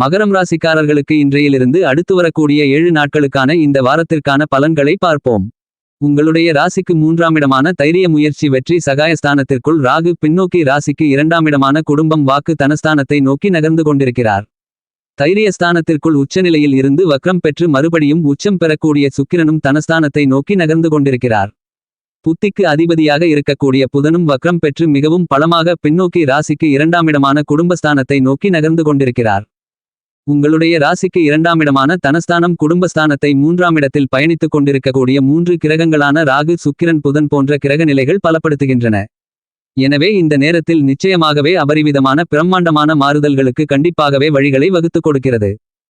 மகரம் ராசிக்காரர்களுக்கு இன்றையிலிருந்து அடுத்து வரக்கூடிய ஏழு நாட்களுக்கான இந்த வாரத்திற்கான பலன்களை பார்ப்போம். உங்களுடைய ராசிக்கு மூன்றாம் இடமான தைரிய முயற்சி வெற்றி சகாயஸ்தானத்திற்குள் ராகு பின்னோக்கி ராசிக்கு இரண்டாம் இடமான குடும்பம் வாக்கு தனஸ்தானத்தை நோக்கி நகர்ந்து கொண்டிருக்கிறார். தைரியஸ்தானத்திற்குள் உச்சநிலையில் இருந்து வக்ரம் பெற்று மறுபடியும் உச்சம் பெறக்கூடிய சுக்கிரனும் தனஸ்தானத்தை நோக்கி நகர்ந்து கொண்டிருக்கிறார். புத்திக்கு அதிபதியாக இருக்கக்கூடிய புதனும் வக்ரம் பெற்று மிகவும் பலமாக பின்னோக்கி ராசிக்கு இரண்டாம் இடமான குடும்பஸ்தானத்தை நோக்கி நகர்ந்து கொண்டிருக்கிறார். உங்களுடைய ராசிக்கு இரண்டாம் இடமான தனஸ்தானம் குடும்பஸ்தானத்தை மூன்றாம் இடத்தில் பயணித்துக் கொண்டிருக்கக்கூடிய மூன்று கிரகங்களான ராகு சுக்கிரன் புதன் போன்ற கிரக நிலைகள் பலப்படுத்துகின்றன. எனவே இந்த நேரத்தில் நிச்சயமாகவே அபரிவிதமான பிரம்மாண்டமான மாறுதல்களுக்கு கண்டிப்பாகவே வழிகளை வகுத்துக் கொடுக்கிறது.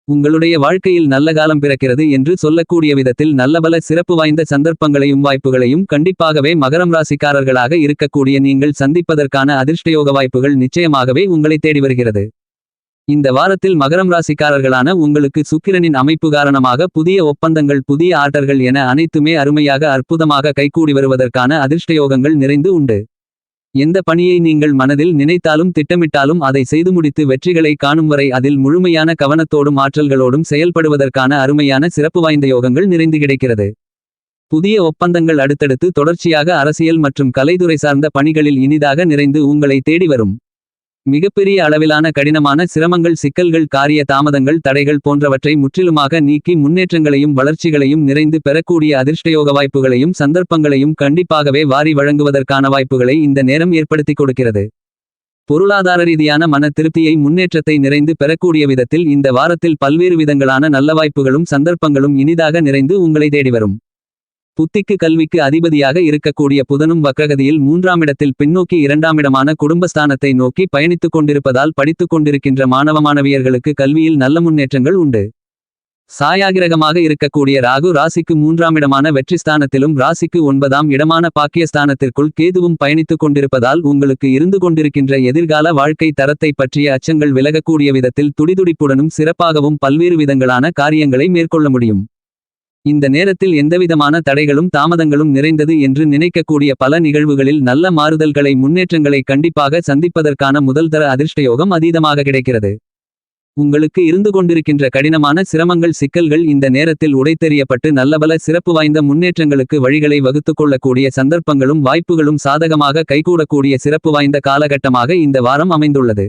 உங்களுடைய வாழ்க்கையில் நல்ல காலம் பிறக்கிறது என்று சொல்லக்கூடிய விதத்தில் நல்லபல சிறப்பு வாய்ந்த சந்தர்ப்பங்களையும் வாய்ப்புகளையும் கண்டிப்பாகவே மகரம் ராசிக்காரர்களாக இருக்கக்கூடிய நீங்கள் சந்திப்பதற்கான அதிர்ஷ்டயோக வாய்ப்புகள் நிச்சயமாகவே உங்களை தேடி வருகிறது. இந்த வாரத்தில் மகரம் ராசிக்காரர்களான உங்களுக்கு சுக்கிரனின் அமைப்பு காரணமாக புதிய ஒப்பந்தங்கள் புதிய ஆர்டர்கள் என அனைத்துமே அருமையாக அற்புதமாக கைகூடி வருவதற்கான அதிர்ஷ்டயோகங்கள் நிறைந்து உண்டு. எந்த பணியை நீங்கள் மனதில் நினைத்தாலும் திட்டமிட்டாலும் அதை செய்து முடித்து வெற்றிகளை காணும் வரை அதில் முழுமையான கவனத்தோடும் ஆற்றல்களோடும் செயல்படுவதற்கான அருமையான சிறப்பு வாய்ந்த யோகங்கள் நிறைந்து கிடைக்கிறது. புதிய ஒப்பந்தங்கள் அடுத்தடுத்து தொடர்ச்சியாக அரசியல் மற்றும் கலைத்துறை சார்ந்த பணிகளில் இனிதாக நிறைந்து உங்களை தேடி வரும். மிகப்பெரிய அளவிலான கடினமான சிரமங்கள் சிக்கல்கள் காரிய தாமதங்கள் தடைகள் போன்றவற்றை முற்றிலுமாக நீக்கி முன்னேற்றங்களையும் வளர்ச்சிகளையும் நிறைந்து பெறக்கூடிய அதிர்ஷ்டயோக வாய்ப்புகளையும் சந்தர்ப்பங்களையும் கண்டிப்பாகவே வாரி வழங்குவதற்கான வாய்ப்புகளை இந்த நேரம் ஏற்படுத்திக் கொடுக்கிறது. பொருளாதார ரீதியான மன திருப்தியை முன்னேற்றத்தை நிறைந்து பெறக்கூடிய விதத்தில் இந்த வாரத்தில் பல்வேறு விதங்களான நல்ல வாய்ப்புகளும் சந்தர்ப்பங்களும் இனிதாக நிறைந்து உங்களை தேடி வரும். புத்திக்கு கல்விக்கு அதிபதியாக இருக்கக்கூடிய புதனும் வக்ரகதியில் மூன்றாம் இடத்தில் பின்னோக்கி இரண்டாமிடமான குடும்பஸ்தானத்தை நோக்கி பயணித்துக் கொண்டிருப்பதால் படித்துக் கொண்டிருக்கின்ற மாணவ மாணவியர்களுக்கு கல்வியில் நல்ல முன்னேற்றங்கள் உண்டு. சாயாகிரகமாக இருக்கக்கூடிய ராகு ராசிக்கு மூன்றாம் இடமான வெற்றிஸ்தானத்திலும் ராசிக்கு ஒன்பதாம் இடமான பாக்கியஸ்தானத்திற்குள் கேதுவும் பயணித்துக் கொண்டிருப்பதால் உங்களுக்கு இருந்து கொண்டிருக்கின்ற எதிர்கால வாழ்க்கை தரத்தை பற்றிய அச்சங்கள் விலகக்கூடிய விதத்தில் துடிதுடிப்புடனும் சிறப்பாகவும் பல்வேறு விதங்களான காரியங்களை மேற்கொள்ள முடியும். இந்த நேரத்தில் எந்தவிதமான தடைகளும் தாமதங்களும் நிறைந்தது என்று நினைக்கக்கூடிய பல நிகழ்வுகளில் நல்ல மாறுதல்களை முன்னேற்றங்களை கண்டிப்பாக சந்திப்பதற்கான முதல்தர அதிர்ஷ்டயோகம் அதீதமாக கிடைக்கிறது. உங்களுக்கு இருந்து கொண்டிருக்கின்ற கடினமான சிரமங்கள் சிக்கல்கள் இந்த நேரத்தில் உடைத்தெறியப்பட்டு நல்லபல சிறப்பு வாய்ந்த முன்னேற்றங்களுக்கு வழிகளை வகுத்துக் கொள்ளக்கூடிய சந்தர்ப்பங்களும் வாய்ப்புகளும் சாதகமாக கைகூடக்கூடிய சிறப்பு வாய்ந்த காலகட்டமாக இந்த வாரம் அமைந்துள்ளது.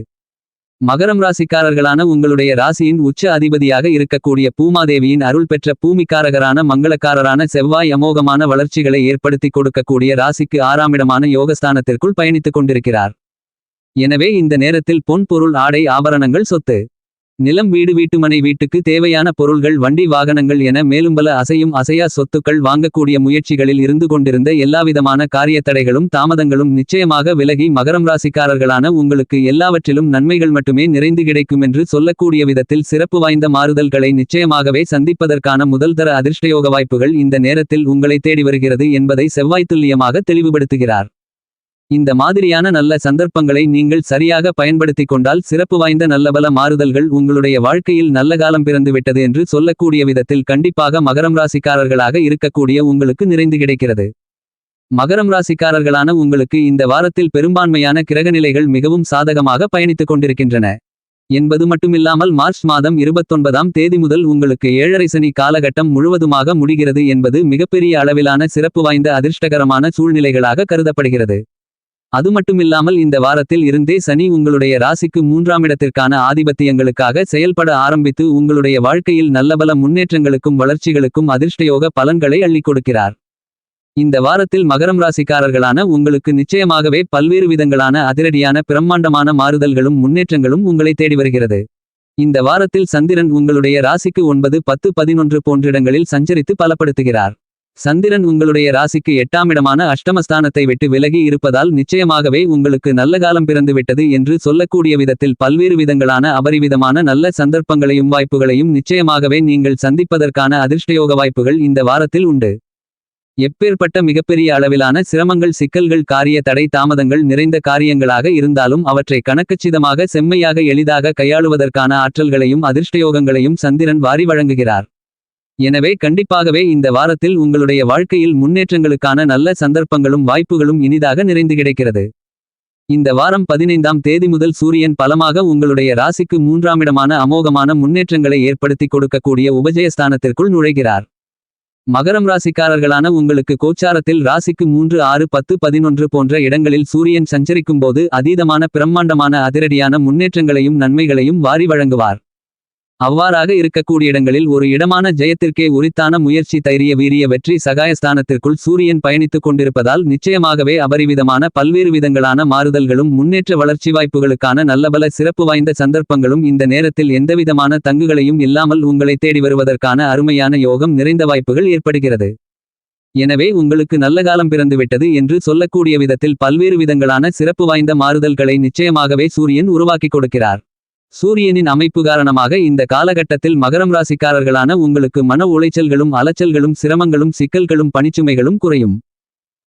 மகரம் ராசிக்காரர்களான உங்களுடைய ராசியின் உச்ச அதிபதியாக இருக்கக்கூடிய பூமாதேவியின் அருள் பெற்ற பூமிக்காரகரான மங்களக்காரரான செவ்வாய் அமோகமான வளர்ச்சிகளை ஏற்படுத்திக் கொடுக்கக்கூடிய ராசிக்கு ஆறாமிடமான யோகஸ்தானத்திற்குள் பயணித்துக் கொண்டிருக்கிறார். எனவே இந்த நேரத்தில் பொன் பொருள் ஆடை ஆபரணங்கள் சொத்து. நிலம் வீடு வீட்டுமனை வீட்டுக்கு தேவையான பொருள்கள் வண்டி வாகனங்கள் என மேலும் பல அசையும் அசையா சொத்துக்கள் வாங்கக்கூடிய முயற்சிகளில் இருந்து கொண்டிருந்த எல்லாவிதமான காரிய தடைகளும் தாமதங்களும் நிச்சயமாக விலகி மகரம் ராசிக்காரர்களான உங்களுக்கு எல்லாவற்றிலும் நன்மைகள் மட்டுமே நிறைந்து கிடைக்கும் என்று சொல்லக்கூடிய விதத்தில் சிறப்பு வாய்ந்த மாறுதல்களை நிச்சயமாகவே சந்திப்பதற்கான முதல்தர அதிர்ஷ்டயோக வாய்ப்புகள் இந்த நேரத்தில் உங்களை தேடி வருகிறது என்பதை செவ்வாய் துல்லியமாக தெளிவுபடுத்துகிறார். இந்த மாதிரியான நல்ல சந்தர்ப்பங்களை நீங்கள் சரியாக பயன்படுத்திக் கொண்டால் சிறப்பு வாய்ந்த நல்லபல மாறுதல்கள் உங்களுடைய வாழ்க்கையில் நல்ல காலம் பிறந்து விட்டது என்று சொல்லக்கூடிய விதத்தில் கண்டிப்பாக மகரம் ராசிக்காரர்களாக இருக்கக்கூடிய உங்களுக்கு நிறைந்து கிடைக்கிறது. மகரம் ராசிக்காரர்களான உங்களுக்கு இந்த வாரத்தில் பெரும்பான்மையான கிரகநிலைகள் மிகவும் சாதகமாக பயணித்துக் கொண்டிருக்கின்றன. என்பது மட்டுமில்லாமல் மார்ச் மாதம் இருபத்தொன்பதாம் தேதி முதல் உங்களுக்கு ஏழரை சனி காலகட்டம் முழுவதுமாக முடிகிறது என்பது மிகப்பெரிய அளவிலான சிறப்பு வாய்ந்த அதிர்ஷ்டகரமான சூழ்நிலைகளாக கருதப்படுகிறது. அது மட்டுமில்லாமல் இந்த வாரத்தில் இருந்தே சனி உங்களுடைய ராசிக்கு மூன்றாம் இடத்திற்கான ஆதிபத்தியங்களுக்காக செயல்பட ஆரம்பித்து உங்களுடைய வாழ்க்கையில் நல்லபல முன்னேற்றங்களுக்கும் வளர்ச்சிகளுக்கும் அதிர்ஷ்டயோக பலன்களை அள்ளிக் கொடுக்கிறார். இந்த வாரத்தில் மகரம் ராசிக்காரர்களான உங்களுக்கு நிச்சயமாகவே பல்வேறு விதங்களான அதிரடியான பிரம்மாண்டமான மாறுதல்களும் முன்னேற்றங்களும் உங்களை தேடி வருகிறது. இந்த வாரத்தில் சந்திரன் உங்களுடைய ராசிக்கு ஒன்பது பத்து பதினொன்று போன்றிடங்களில் சஞ்சரித்து பலப்படுத்துகிறார். சந்திரன் உங்களுடைய ராசிக்கு எட்டாம் இடமான அஷ்டமஸ்தானத்தை விட்டு விலகி இருப்பதால் நிச்சயமாகவே உங்களுக்கு நல்ல காலம் பிறந்து விட்டது என்று சொல்லக்கூடிய விதத்தில் பல்வேறு விதங்களான அபரிவிதமான நல்ல சந்தர்ப்பங்களையும் வாய்ப்புகளையும் நிச்சயமாகவே நீங்கள் சந்திப்பதற்கான அதிர்ஷ்டயோக வாய்ப்புகள் இந்த வாரத்தில் உண்டு. எப்பேற்பட்ட மிகப்பெரிய அளவிலான சிரமங்கள் சிக்கல்கள் காரிய தடை தாமதங்கள் நிறைந்த காரியங்களாக இருந்தாலும் அவற்றை கணக்கச்சிதமாக செம்மையாக எளிதாக கையாளுவதற்கான ஆற்றல்களையும் அதிர்ஷ்டயோகங்களையும் சந்திரன் வாரி வழங்குகிறார். எனவே கண்டிப்பாகவே இந்த வாரத்தில் உங்களுடைய வாழ்க்கையில் முன்னேற்றங்களுக்கான நல்ல சந்தர்ப்பங்களும் வாய்ப்புகளும் இனிதாக நிறைந்து கிடைக்கிறது. இந்த வாரம் பதினைந்தாம் தேதி முதல் சூரியன் பலமாக உங்களுடைய ராசிக்கு மூன்றாமிடமான அமோகமான முன்னேற்றங்களை ஏற்படுத்தி கொடுக்கக்கூடிய உபஜயஸ்தானத்திற்குள் நுழைகிறார். மகரம் ராசிக்காரர்களான உங்களுக்கு கோச்சாரத்தில் ராசிக்கு மூன்று ஆறு பத்து பதினொன்று போன்ற இடங்களில் சூரியன் சஞ்சரிக்கும்போது அதீதமான பிரம்மாண்டமான அதிரடியான முன்னேற்றங்களையும் நன்மைகளையும் வாரி வழங்குவார். அவ்வாறாக இருக்கக்கூடிய இடங்களில் ஒரு இடமான ஜெயத்திற்கே உரித்தான முயற்சி தைரிய வீரிய வெற்றி சகாயஸ்தானத்திற்குள் சூரியன் பயணித்துக் கொண்டிருப்பதால் நிச்சயமாகவே அபரிவிதமான பல்வேறு விதங்களான மாறுதல்களும் முன்னேற்ற வளர்ச்சி வாய்ப்புகளுக்கான நல்லபல சிறப்பு வாய்ந்த சந்தர்ப்பங்களும் இந்த நேரத்தில் எந்தவிதமான தங்குகளையும் இல்லாமல் உங்களை தேடி வருவதற்கான அருமையான யோகம் நிறைந்த வாய்ப்புகள் ஏற்படுகிறது. எனவே உங்களுக்கு நல்ல காலம் பிறந்துவிட்டது என்று சொல்லக்கூடிய விதத்தில் பல்வேறு விதங்களான சிறப்பு வாய்ந்த மாறுதல்களை நிச்சயமாகவே சூரியன் உருவாக்கிக் கொடுக்கிறார். சூரியனின் அமைப்பு காரணமாக இந்த காலகட்டத்தில் மகரம் ராசிக்காரர்களான உங்களுக்கு மன உளைச்சல்களும் அலைச்சல்களும் சிரமங்களும் சிக்கல்களும் பணிச்சுமைகளும் குறையும்.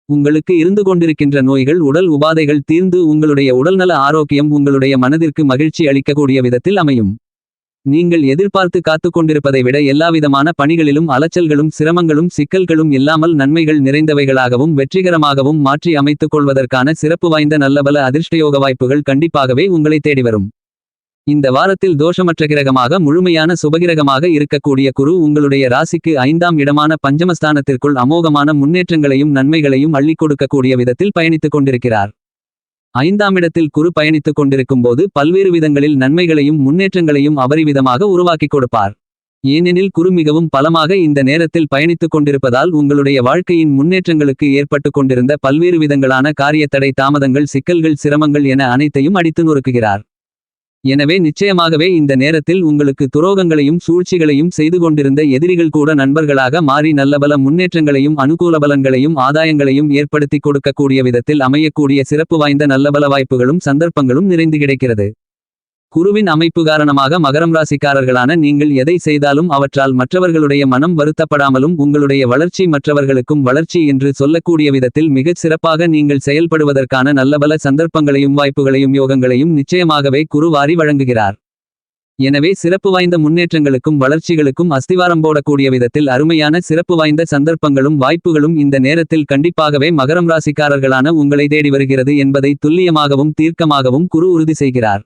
உங்களுக்கு இருந்து கொண்டிருக்கின்ற நோய்கள் உடல் உபாதைகள் தீர்ந்து உங்களுடைய உடல்நல ஆரோக்கியம் உங்களுடைய மனதிற்கு மகிழ்ச்சி அளிக்கக்கூடிய விதத்தில் அமையும். நீங்கள் எதிர்பார்த்து காத்துக் கொண்டிருப்பதை விட எல்லாவிதமான பணிகளிலும் அலைச்சல்களும் சிரமங்களும் சிக்கல்களும் இல்லாமல் நன்மைகள் நிறைந்தவைகளாகவும் வெற்றிகரமாகவும் மாற்றி அமைத்துக் கொள்வதற்கான சிறப்பு வாய்ந்த நல்லபல அதிர்ஷ்டயோக வாய்ப்புகள் கண்டிப்பாகவே உங்களை தேடி வரும். இந்த வாரத்தில் தோஷமற்ற கிரகமாக முழுமையான சுபகிரகமாக இருக்கக்கூடிய குரு உங்களுடைய ராசிக்கு ஐந்தாம் இடமான பஞ்சமஸ்தானத்திற்குள் அமோகமான முன்னேற்றங்களையும் நன்மைகளையும் அள்ளிக் கொடுக்கக்கூடிய விதத்தில் பயணித்துக் கொண்டிருக்கிறார். ஐந்தாம் இடத்தில் குரு பயணித்துக் கொண்டிருக்கும் போது பல்வேறு விதங்களில் நன்மைகளையும் முன்னேற்றங்களையும் அபரிவிதமாக உருவாக்கிக் கொடுப்பார். ஏனெனில் குரு மிகவும் பலமாக இந்த நேரத்தில் பயணித்துக் கொண்டிருப்பதால் உங்களுடைய வாழ்க்கையின் முன்னேற்றங்களுக்கு ஏற்பட்டு கொண்டிருந்த பல்வேறு விதங்களான காரியத்தடை தாமதங்கள் சிக்கல்கள் சிரமங்கள் என அனைத்தையும் அடித்து நொறுக்குகிறார். எனவே நிச்சயமாகவே இந்த நேரத்தில் உங்களுக்கு துரோகங்களையும் சூழ்ச்சிகளையும் செய்து கொண்டிருந்த எதிரிகள் கூட நண்பர்களாக மாறி நல்லபல முன்னேற்றங்களையும் அனுகூலபலங்களையும் ஆதாயங்களையும் ஏற்படுத்தி கொடுக்கக்கூடிய விதத்தில் அமையக்கூடிய சிறப்பு வாய்ந்த நல்லபல வாய்ப்புகளும் சந்தர்ப்பங்களும் நிறைந்து கிடைக்கிறது. குருவின் அமைப்பு காரணமாக மகரம் ராசிக்காரர்களான நீங்கள் எதை செய்தாலும் அவற்றால் மற்றவர்களுடைய மனம் வருத்தப்படாமலும் உங்களுடைய வளர்ச்சி மற்றவர்களுக்கும் வளர்ச்சி என்று சொல்லக்கூடிய விதத்தில் மிகச் சிறப்பாக நீங்கள் செயல்படுவதற்கான நல்லபல சந்தர்ப்பங்களையும் வாய்ப்புகளையும் யோகங்களையும் நிச்சயமாகவே குரு வாரி வழங்குகிறார். எனவே சிறப்பு வாய்ந்த முன்னேற்றங்களுக்கும் வளர்ச்சிகளுக்கும் அஸ்திவாரம் போடக்கூடிய விதத்தில் அருமையான சிறப்பு வாய்ந்த சந்தர்ப்பங்களும் வாய்ப்புகளும் இந்த நேரத்தில் கண்டிப்பாகவே மகரம் ராசிக்காரர்களான உங்களை தேடி வருகிறது என்பதை துல்லியமாகவும் தீர்க்கமாகவும் குரு உறுதி செய்கிறார்.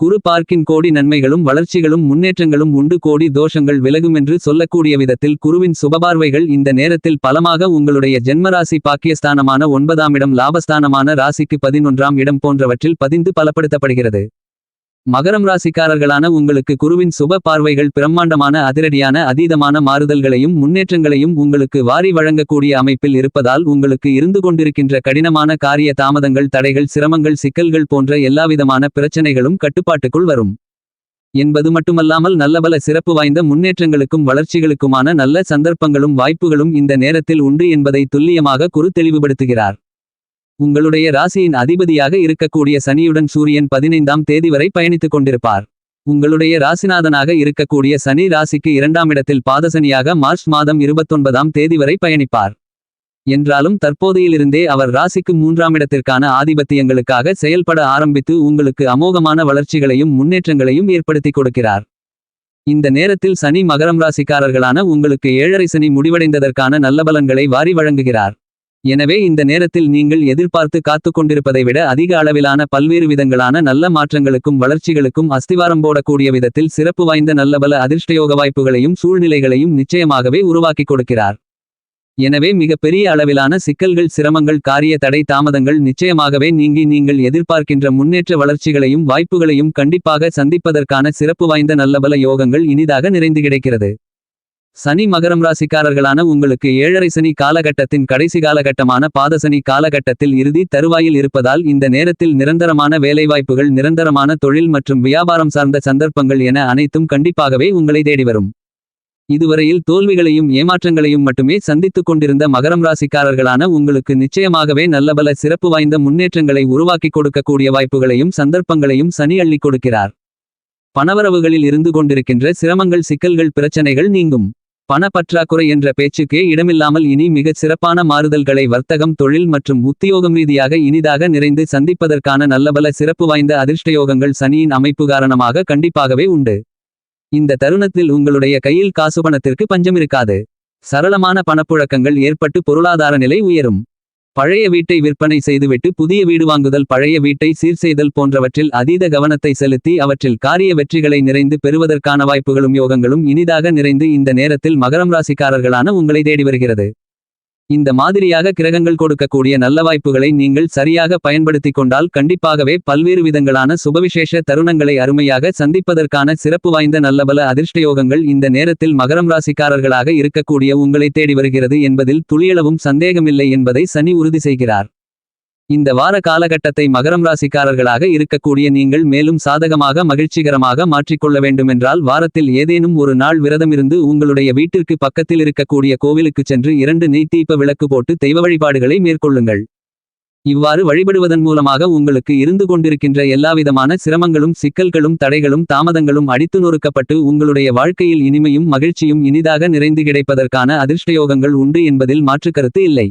குரு பார்க்கின் கோடி நன்மைகளும் வளர்ச்சிகளும் முன்னேற்றங்களும் உண்டு. கோடி தோஷங்கள் விலகுமென்று சொல்லக்கூடிய விதத்தில் குருவின் சுபபார்வைகள் இந்த நேரத்தில் பலமாக உங்களுடைய ஜென்மராசி பாக்கியஸ்தானமான ஒன்பதாம் இடம் லாபஸ்தானமான ராசிக்கு பதினொன்றாம் இடம் போன்றவற்றில் பதிந்து பலப்படுத்தப்படுகிறது. மகரம் ராசிக்காரர்களான உங்களுக்கு குருவின் சுப பார்வைகள் பிரம்மாண்டமான அதிரடியான அதீதமான மாறுதல்களையும் முன்னேற்றங்களையும் உங்களுக்கு வாரி வழங்கக்கூடிய அமைப்பில் இருப்பதால் உங்களுக்கு இருந்து கொண்டிருக்கின்ற கடினமான காரிய தாமதங்கள் தடைகள் சிரமங்கள் சிக்கல்கள் போன்ற எல்லாவிதமான பிரச்சனைகளும் கட்டுப்பாட்டுக்குள் வரும். என்பது மட்டுமல்லாமல் நல்லபல சிறப்பு வாய்ந்த முன்னேற்றங்களுக்கும் வளர்ச்சிகளுக்குமான நல்ல சந்தர்ப்பங்களும் வாய்ப்புகளும் இந்த நேரத்தில் உண்டு என்பதை துல்லியமாக குரு தெளிவுபடுத்துகிறார் உங்களுடைய ராசியின் அதிபதியாக இருக்கக்கூடிய சனியுடன் சூரியன் பதினைந்தாம் தேதி வரை பயணித்துக் கொண்டிருப்பார். உங்களுடைய ராசிநாதனாக இருக்கக்கூடிய சனி ராசிக்கு இரண்டாம் இடத்தில் பாதசனியாக மார்ச் மாதம் இருபத்தொன்பதாம் தேதி வரை பயணிப்பார். என்றாலும் தற்போதையிலிருந்தே அவர் ராசிக்கு மூன்றாம் இடத்திற்கான ஆதிபத்தியங்களுக்காக செயல்பட ஆரம்பித்து உங்களுக்கு அமோகமான வளர்ச்சிகளையும் முன்னேற்றங்களையும் ஏற்படுத்திக் கொடுக்கிறார். இந்த நேரத்தில் சனி மகரம் ராசிக்காரர்களான உங்களுக்கு ஏழரை சனி முடிவடைந்ததற்கான நல்ல பலன்களை வாரி வழங்குகிறார். எனவே இந்த நேரத்தில் நீங்கள் எதிர்பார்த்து காத்து கொண்டிருப்பதை விட அதிக அளவிலான பல்வேறு விதங்களான நல்ல மாற்றங்களுக்கும் வளர்ச்சிகளுக்கும் அஸ்திவாரம் போடக்கூடிய விதத்தில் சிறப்பு வாய்ந்த நல்லபல அதிர்ஷ்டயோக வாய்ப்புகளையும் சூழ்நிலைகளையும் நிச்சயமாகவே உருவாக்கிக் கொடுக்கிறார். எனவே மிக பெரிய அளவிலான சிக்கல்கள் சிரமங்கள் காரிய தடை தாமதங்கள் நிச்சயமாகவே நீங்கி நீங்கள் எதிர்பார்க்கின்ற முன்னேற்ற வளர்ச்சிகளையும் வாய்ப்புகளையும் கண்டிப்பாக சந்திப்பதற்கான சிறப்பு வாய்ந்த நல்லபல யோகங்கள் இனிதாக நிறைந்து கிடைக்கிறது. சனி மகரம் ராசிக்காரர்களான உங்களுக்கு ஏழரை சனி காலகட்டத்தின் கடைசி காலகட்டமான பாதசனி காலகட்டத்தில் இறுதி தருவாயில் இருப்பதால் இந்த நேரத்தில் நிரந்தரமான வேலைவாய்ப்புகள் நிரந்தரமான தொழில் மற்றும் வியாபாரம் சார்ந்த சந்தர்ப்பங்கள் என அனைத்தும் கண்டிப்பாகவே உங்களை தேடி வரும். இதுவரையில் தோல்விகளையும் ஏமாற்றங்களையும் மட்டுமே சந்தித்துக் கொண்டிருந்த மகரம் ராசிக்காரர்களான உங்களுக்கு நிச்சயமாகவே நல்லபல சிறப்பு வாய்ந்த முன்னேற்றங்களை உருவாக்கி கொடுக்கக்கூடிய வாய்ப்புகளையும் சந்தர்ப்பங்களையும் சனி அள்ளி கொடுக்கிறார். பணவரவுகளில் இருந்து கொண்டிருக்கின்ற சிரமங்கள் சிக்கல்கள் பிரச்சனைகள் நீங்கும். பணப்பற்றாக்குறை என்ற பேச்சுக்கே இடமில்லாமல் இனி மிகச் சிறப்பான மாறுதல்களை வர்த்தகம் தொழில் மற்றும் உத்தியோகம் ரீதியாக இனிதாக நிறைந்து சந்திப்பதற்கான நல்லபல சிறப்பு வாய்ந்த அதிர்ஷ்டயோகங்கள் சனியின் அமைப்பு காரணமாக கண்டிப்பாகவே உண்டு. இந்த தருணத்தில் உங்களுடைய கையில் காசு பணத்திற்கு பஞ்சமிருக்காது. சரளமான பணப்புழக்கங்கள் ஏற்பட்டு பொருளாதார நிலை உயரும். பழைய வீட்டை விற்பனை செய்துவிட்டு புதிய வீடு வாங்குதல் பழைய வீட்டை சீர் செய்தல் போன்றவற்றில் அதீத கவனத்தை செலுத்தி அவற்றில் காரிய வெற்றிகளை நிறைந்து பெறுவதற்கான வாய்ப்புகளும் யோகங்களும் இனிதாக நிறைந்து இந்த நேரத்தில் மகரம் ராசிக்காரர்களான உங்களை தேடி வருகிறது. இந்த மாதிரியாக கிரகங்கள் கொடுக்கக்கூடிய நல்ல வாய்ப்புகளை நீங்கள் சரியாக பயன்படுத்திக் கொண்டால் கண்டிப்பாகவே பல்வேறு விதங்களான சுபவிசேஷ தருணங்களை அருமையாக சந்திப்பதற்கான சிறப்பு வாய்ந்த நல்லபல அதிர்ஷ்டயோகங்கள் இந்த நேரத்தில் மகரம் ராசிக்காரர்களாக இருக்கக்கூடிய உங்களை தேடி வருகிறது என்பதில் துளியளவும் சந்தேகமில்லை என்பதை சனி உறுதி செய்கிறார். இந்த வார காலகட்டத்தை மகரம் ராசிக்காரர்களாக இருக்கக்கூடிய நீங்கள் மேலும் சாதகமாக மகிழ்ச்சிகரமாக மாற்றிக்கொள்ள வேண்டுமென்றால் வாரத்தில் ஏதேனும் ஒரு நாள் விரதமிருந்து உங்களுடைய வீட்டிற்கு பக்கத்தில் இருக்கக்கூடிய கோவிலுக்குச் சென்று இரண்டு நெய்த்தீப்ப விளக்கு போட்டு தெய்வ வழிபாடுகளை மேற்கொள்ளுங்கள். இவ்வாறு வழிபடுவதன் மூலமாக உங்களுக்கு இருந்து கொண்டிருக்கின்ற எல்லாவிதமான சிரமங்களும் சிக்கல்களும் தடைகளும் தாமதங்களும் அடித்து நொறுக்கப்பட்டு உங்களுடைய வாழ்க்கையில் இனிமையும் மகிழ்ச்சியும் இனிதாக நிறைந்து கிடைப்பதற்கான அதிர்ஷ்டயோகங்கள் உண்டு என்பதில் மாற்றுக்கருத்து இல்லை.